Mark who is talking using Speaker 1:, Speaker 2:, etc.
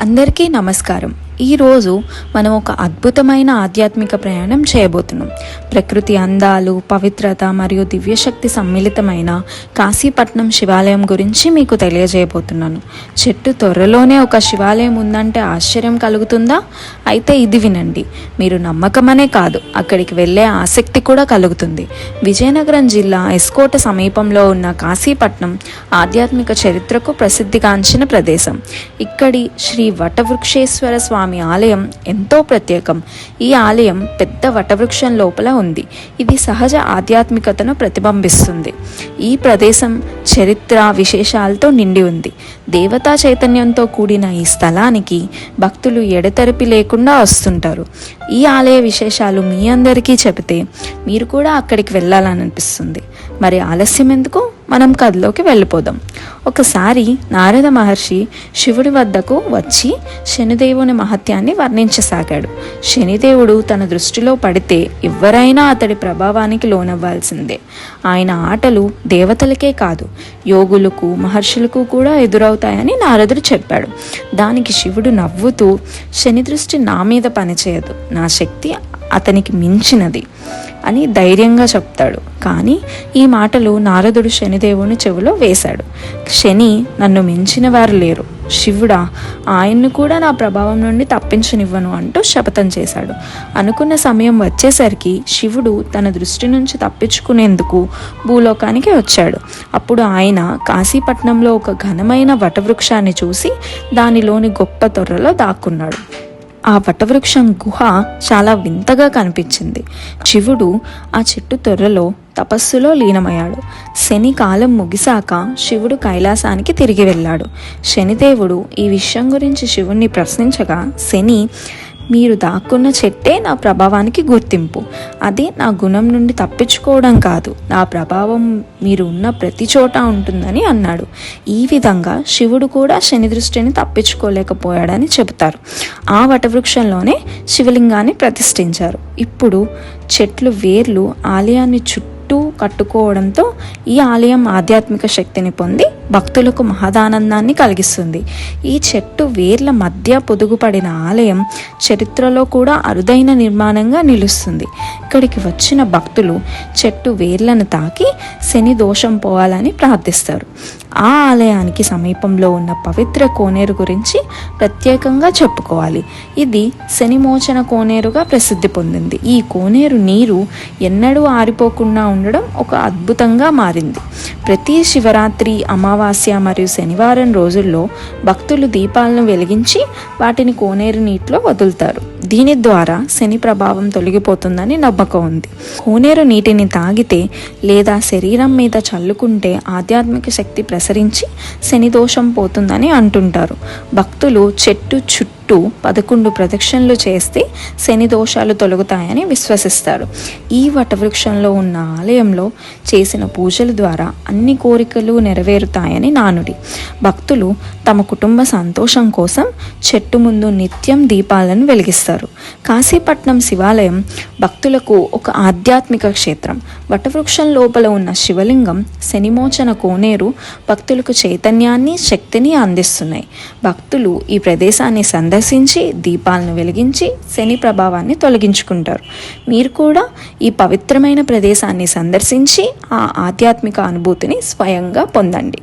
Speaker 1: అందరికీ నమస్కారం. ఈరోజు మనం ఒక అద్భుతమైన ఆధ్యాత్మిక ప్రయాణం చేయబోతున్నాం. ప్రకృతి అందాలు పవిత్రత మరియు దివ్యశక్తి సమ్మిళితమైన కాశీపట్నం శివాలయం గురించి మీకు తెలియజేయబోతున్నాను. చెట్టు త్వరలోనే ఒక శివాలయం ఉందంటే ఆశ్చర్యం కలుగుతుందా? అయితే ఇది వినండి. మీరు నమ్మకమనే కాదు అక్కడికి వెళ్ళే ఆసక్తి కూడా కలుగుతుంది. విజయనగరం జిల్లా ఎస్కోట సమీపంలో ఉన్న కాశీపట్నం ఆధ్యాత్మిక చరిత్రకు ప్రసిద్ధిగాంచిన ప్రదేశం. ఇక్కడి శ్రీ వటవృక్షేశ్వర స్వామి ఆలయం ఎంతో ప్రత్యేకం. ఈ ఆలయం పెద్ద వటవృక్షం లోపల ఉంది. ఇది సహజ ఆధ్యాత్మికతను ప్రతిబింబిస్తుంది. ఈ ప్రదేశం చరిత్ర విశేషాలతో నిండి ఉంది. దేవతా చైతన్యంతో కూడిన ఈ స్థలానికి భక్తులు ఎడతెరిపి లేకుండా వస్తుంటారు. ఈ ఆలయ విశేషాలు మీ అందరికీ చెబితే మీరు కూడా అక్కడికి వెళ్ళాలనిపిస్తుంది. మరి ఆలస్యం ఎందుకు? మనం కథలోకి వెళ్ళిపోదాం. ఒకసారి నారద మహర్షి శివుడి వద్దకు వచ్చి శనిదేవుని మహత్యాన్ని వర్ణించసాగాడు. శనిదేవుడు తన దృష్టిలో పడితే ఎవరైనా అతడి ప్రభావానికి లోనవ్వాల్సిందే. ఆయన ఆటలు దేవతలకే కాదు యోగులకు మహర్షులకు కూడా ఎదురవుతాయని నారదుడు చెప్పాడు. దానికి శివుడు నవ్వుతూ శని దృష్టి నా మీద పనిచేయదు నా శక్తి అతనికి మించినది అని ధైర్యంగా చెప్తాడు. కానీ ఈ మాటలు నారదుడు శనిదేవుని చెవిలో వేశాడు. శని నన్ను మించిన వారు లేరు. శివుడా ఆయన్ను కూడా నా ప్రభావం నుండి తప్పించనివ్వను అంటూ శపథం చేశాడు. అనుకున్న సమయం వచ్చేసరికి శివుడు తన దృష్టి నుంచి తప్పించుకునేందుకు భూలోకానికి వచ్చాడు. అప్పుడు ఆయన కాశీపట్నంలో ఒక ఘనమైన వటవృక్షాన్ని చూసి దానిలోని గొప్ప తొర్రలో దాక్కున్నాడు. ఆ వటవృక్షం గుహ చాలా వింతగా కనిపించింది. శివుడు ఆ చెట్టు తొర్రలో తపస్సులో లీనమయ్యాడు. శని కాలం ముగిశాక శివుడు కైలాసానికి తిరిగి వెళ్ళాడు. శనిదేవుడు ఈ విషయం గురించి శివుణ్ణి ప్రశ్నించగా శని మీరు దాక్కున్న చెట్టే నా ప్రభావానికి గుర్తింపు. అది నా గుణం నుండి తప్పించుకోవడం కాదు. నా ప్రభావం మీరు ఉన్న ప్రతి చోట ఉంటుందని అన్నాడు. ఈ విధంగా శివుడు కూడా శని దృష్టిని తప్పించుకోలేకపోయాడని చెబుతారు. ఆ వటవృక్షంలోనే శివలింగాన్ని ప్రతిష్ఠించారు. ఇప్పుడు చెట్లు వేర్లు ఆలయాన్ని చుట్టూ కట్టుకోవడంతో ఈ ఆలయం ఆధ్యాత్మిక శక్తిని పొంది భక్తులకు మహదానందాన్ని కలిగిస్తుంది. ఈ చెట్టు వేర్ల మధ్య పొదుగుపడిన ఆలయం చరిత్రలో కూడా అరుదైన నిర్మాణంగా నిలుస్తుంది. ఇక్కడికి వచ్చిన భక్తులు చెట్టు వేర్లను తాకి శని దోషం పోవాలని ప్రార్థిస్తారు. ఆ ఆలయానికి సమీపంలో ఉన్న పవిత్ర కోనేరు గురించి ప్రత్యేకంగా చెప్పుకోవాలి. ఇది శనిమోచన కోనేరుగా ప్రసిద్ధి పొందింది. ఈ కోనేరు నీరు ఎన్నడూ ఆరిపోకుండా ఉండడం ఒక అద్భుతంగా మారింది. ప్రతి శివరాత్రి అమావాస్య మరియు శనివారం రోజుల్లో భక్తులు దీపాలను వెలిగించి వాటిని కోనేరు నీటిలో వదులుతారు. దీని ద్వారా శని ప్రభావం తొలగిపోతుందని నమ్మకం ఉంది. కోనేరు నీటిని తాగితే లేదా శరీరం మీద చల్లుకుంటే ఆధ్యాత్మిక శక్తి ప్రసరించి శని దోషం పోతుందని అంటుంటారు. భక్తులు చెట్టు చుట్టూ చుట్టూ పదకొండు ప్రదక్షిణలు చేస్తే శని దోషాలు తొలగుతాయని విశ్వసిస్తారు. ఈ వటవృక్షంలో ఉన్న ఆలయంలో చేసిన పూజల ద్వారా అన్ని కోరికలు నెరవేరుతాయని నానుడి. భక్తులు తమ కుటుంబ సంతోషం కోసం చెట్టు ముందు నిత్యం దీపాలను వెలిగిస్తారు. కాశీపట్నం శివాలయం భక్తులకు ఒక ఆధ్యాత్మిక క్షేత్రం. వటవృక్షం లోపల ఉన్న శివలింగం శనిమోచన కోనేరు భక్తులకు చైతన్యాన్ని శక్తిని అందిస్తున్నాయి. భక్తులు ఈ ప్రదేశాన్ని సందర్శించి దీపాలను వెలిగించి శని ప్రభావాన్ని తొలగించుకుంటారు. మీరు కూడా ఈ పవిత్రమైన ప్రదేశాన్ని సందర్శించి ఆ ఆధ్యాత్మిక అనుభూతిని స్వయంగా పొందండి.